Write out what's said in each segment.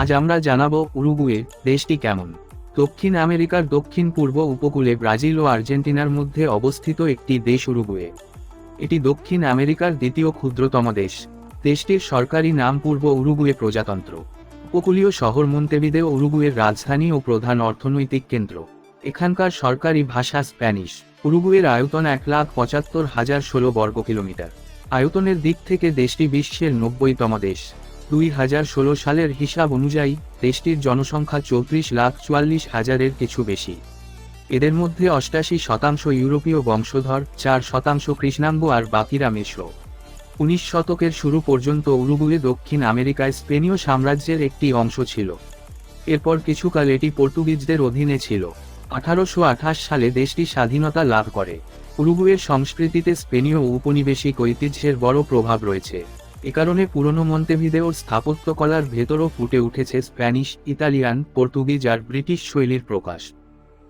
আজ আমরা জানাব উরুগুয়ে দেশটি কেমন। দক্ষিণ আমেরিকার দক্ষিণ পূর্ব উপকূলে ব্রাজিল ও আর্জেন্টিনার মধ্যে অবস্থিত একটি দেশ উরুগুয়ে। এটি দক্ষিণ আমেরিকার দ্বিতীয় ক্ষুদ্রতম দেশ। দেশটির সরকারি নাম পূর্ব উরুগুয়ে প্রজাতন্ত্র। উপকূলীয় শহর মন্তেবিদে উরুগুয়ের রাজধানী ও প্রধান অর্থনৈতিক কেন্দ্র। এখানকার সরকারি ভাষা স্প্যানিশ। উরুগুয়ের আয়তন এক লাখ পঁচাত্তর হাজার ষোলো বর্গ কিলোমিটার আয়তনের দিক থেকে দেশটি বিশ্বের নব্বইতম দেশ। দুই হাজার ষোলো সালের হিসাব অনুযায়ী, দেশটির জনসংখ্যা চৌত্রিশ লাখ চুয়াল্লিশ হাজারের কিছু বেশি। এদের মধ্যে অষ্টাশি শতাংশ ইউরোপীয় বংশধর, চার শতাংশ কৃষ্ণাঙ্গ আর বাকিরা মিশ্র। উনিশ শতকের শুরু পর্যন্ত উরুগুয়ে দক্ষিণ আমেরিকায় স্পেনীয় সাম্রাজ্যের একটি অংশ ছিল। এরপর কিছুকাল এটি পর্তুগিজদের অধীনে ছিল। আঠারোশো আঠাশ সালে দেশটি স্বাধীনতা লাভ করে। উরুগুয়ের সংস্কৃতিতে স্পেনীয় উপনিবেশিক ঐতিহ্যের বড় প্রভাব রয়েছে। এ কারণে পুরনো মন্তেভিদেওর স্থাপত্যকলার ভেতরও ফুটে উঠেছে স্প্যানিশ, ইতালিয়ান, পর্তুগিজ আর ব্রিটিশ শৈলীর প্রকাশ।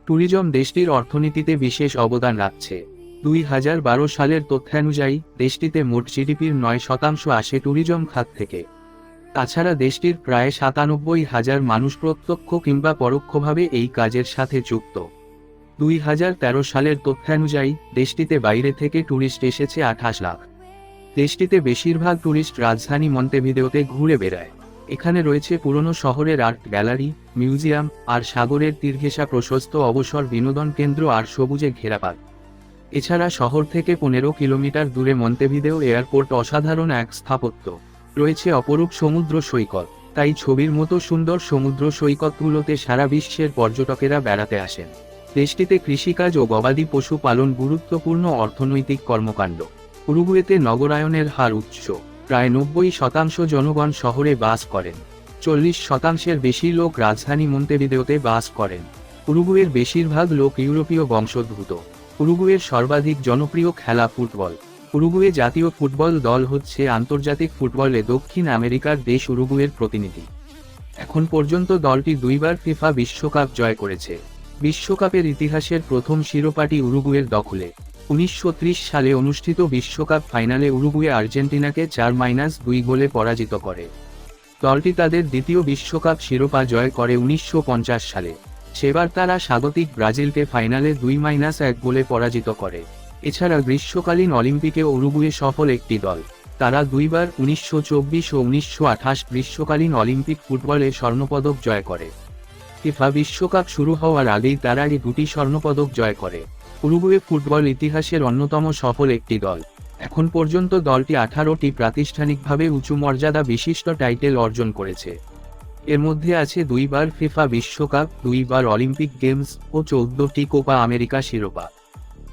ট্যুরিজম দেশটির অর্থনীতিতে বিশেষ অবদান রাখছে। দুই হাজার বারো সালের তথ্যানুযায়ী, দেশটিতে মোট জিডিপির নয় শতাংশ আসে ট্যুরিজম খাত থেকে। তাছাড়া দেশটির প্রায় সাতানব্বই হাজার মানুষ প্রত্যক্ষ কিংবা পরোক্ষভাবে এই কাজের সাথে যুক্ত। দুই হাজার তেরো সালের তথ্যানুযায়ী, দেশটিতে বাইরে থেকে ট্যুরিস্ট এসেছে আঠাশ লাখ। দেশটিতে বেশিরভাগ ট্যুরিস্ট রাজধানী মন্তেভিদেওতে ঘুরে বেড়ায়। এখানে রয়েছে পুরনো শহরের আর্ট গ্যালারি, মিউজিয়াম, আর সাগরের তীরঘেঁষা প্রশস্ত অবসর বিনোদন কেন্দ্র আর সবুজে ঘেরা পার্ক। এছাড়া শহর থেকে পনেরো কিলোমিটার দূরে মন্তেভিদেও এয়ারপোর্ট অসাধারণ এক স্থাপত্য। রয়েছে অপরূপ সমুদ্র সৈকত। তাই ছবির মতো সুন্দর সমুদ্র সৈকতগুলোতে সারা বিশ্বের পর্যটকেরা বেড়াতে আসেন। দেশটিতে কৃষিকাজ ও গবাদি পশু পালন গুরুত্বপূর্ণ অর্থনৈতিক কর্মকাণ্ড। উরুগুয়েতে নগরায়নের হার উচ্চ। প্রায় নব্বই শতাংশ জনগণ শহরে বাস করেন। চল্লিশ শতাংশের বেশি লোক রাজধানী মন্তেভিদেওতে বাস করেন। উরুগুয়ের বেশিরভাগ লোক ইউরোপীয় বংশোদ্ভূত। উরুগুয়ের সর্বাধিক জনপ্রিয় খেলা ফুটবল। উরুগুয়ে জাতীয় ফুটবল দল হচ্ছে আন্তর্জাতিক ফুটবলে দক্ষিণ আমেরিকার দেশ উরুগুয়ের প্রতিনিধি। এখন পর্যন্ত দলটি দুইবার ফিফা বিশ্বকাপ জয় করেছে। বিশ্বকাপের ইতিহাসের প্রথম শিরোপাটি উরুগুয়ের দখলে। উনিশশো ত্রিশ সালে অনুষ্ঠিত বিশ্বকাপ ফাইনালে উরুগুয়ে আর্জেন্টিনাকে চার মাইনাস দুই গোলে পরাজিত করে। দলটি তাদের দ্বিতীয় বিশ্বকাপ শিরোপা জয় করে উনিশশো পঞ্চাশ সালে। সেবার তারা স্বাগতিক ব্রাজিলকে ফাইনালে দুই মাইনাস এক গোলে পরাজিত করে। এছাড়া গ্রীষ্মকালীন অলিম্পিকে উরুগুয়ে সফল একটি দল। তারা দুইবার উনিশশো চব্বিশ ও উনিশশো আঠাশ গ্রীষ্মকালীন অলিম্পিক ফুটবলে স্বর্ণপদক জয় করে। ফিফা বিশ্বকাপ শুরু হওয়ার আগেই তারা এই দুটি স্বর্ণপদক জয় করে। উরুগুয়ে ফুটবল ইতিহাসের অন্যতম সফল একটি দল। এখন পর্যন্ত দলটি আঠারোটি প্রাতিষ্ঠানিকভাবে উঁচু মর্যাদা বিশিষ্ট টাইটেল অর্জন করেছে। এর মধ্যে আছে দুইবার ফিফা বিশ্বকাপ, দুইবার অলিম্পিক গেমস ও চৌদ্দটি কোপা আমেরিকা শিরোপা।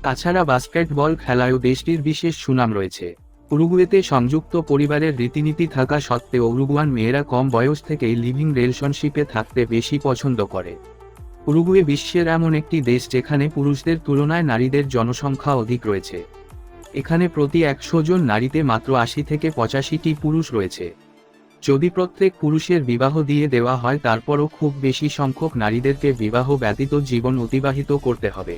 তাছাড়া বাস্কেটবল খেলায়ও দেশটির বিশেষ সুনাম রয়েছে। উরুগুয়েতে সংযুক্ত পরিবারের রীতিনীতি থাকা সত্ত্বেও উরুগুয়ান মেয়েরা কম বয়স থেকেই লিভিং রিলেশনশিপে থাকতে বেশি পছন্দ করে। উরুগুয়ে বিশ্বের এমন একটি দেশ যেখানে পুরুষদের তুলনায় নারীদের জনসংখ্যা অধিক রয়েছে। এখানে প্রতি একশো জন নারীতে মাত্র আশি থেকে পঁচাশিটি পুরুষ রয়েছে। যদি প্রত্যেক পুরুষের বিবাহ দিয়ে দেওয়া হয়, তারপরও খুব বেশি সংখ্যক নারীদেরকে বিবাহ ব্যতীত জীবন অতিবাহিত করতে হবে।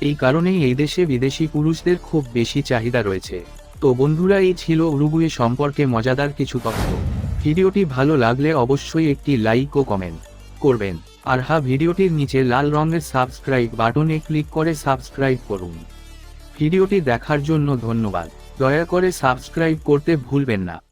এই কারণেই এই দেশে বিদেশি পুরুষদের খুব বেশি চাহিদা রয়েছে। তো বন্ধুরা, এই ছিল উরুগুয়ে সম্পর্কে মজাদার কিছু তথ্য। ভিডিওটি ভালো লাগলে অবশ্যই একটি লাইক ও কমেন্ট। করবেন। আর হা ভিডিওটির নিচে লাল রঙের সাবস্ক্রাইব বাটনে ক্লিক করে সাবস্ক্রাইব করুন। ভিডিওটি দেখার জন্য ধন্যবাদ। দয়া করে সাবস্ক্রাইব করতে ভুলবেন না।